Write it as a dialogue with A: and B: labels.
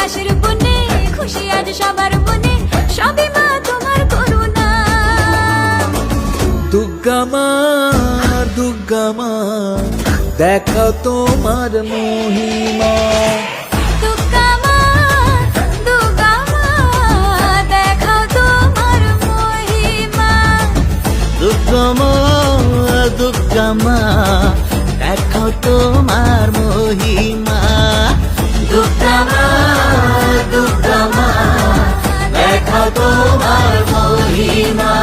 A: আকাশের বনে খুশি আজ সবার বনে সবই মা তোমার করুণা।
B: দুর্গা মা দুর্গা মা দেখা তোমার মহিমা।
A: দুর্গমা
C: দেখো তোমার মহিমা। কথা তোমার মহিমা।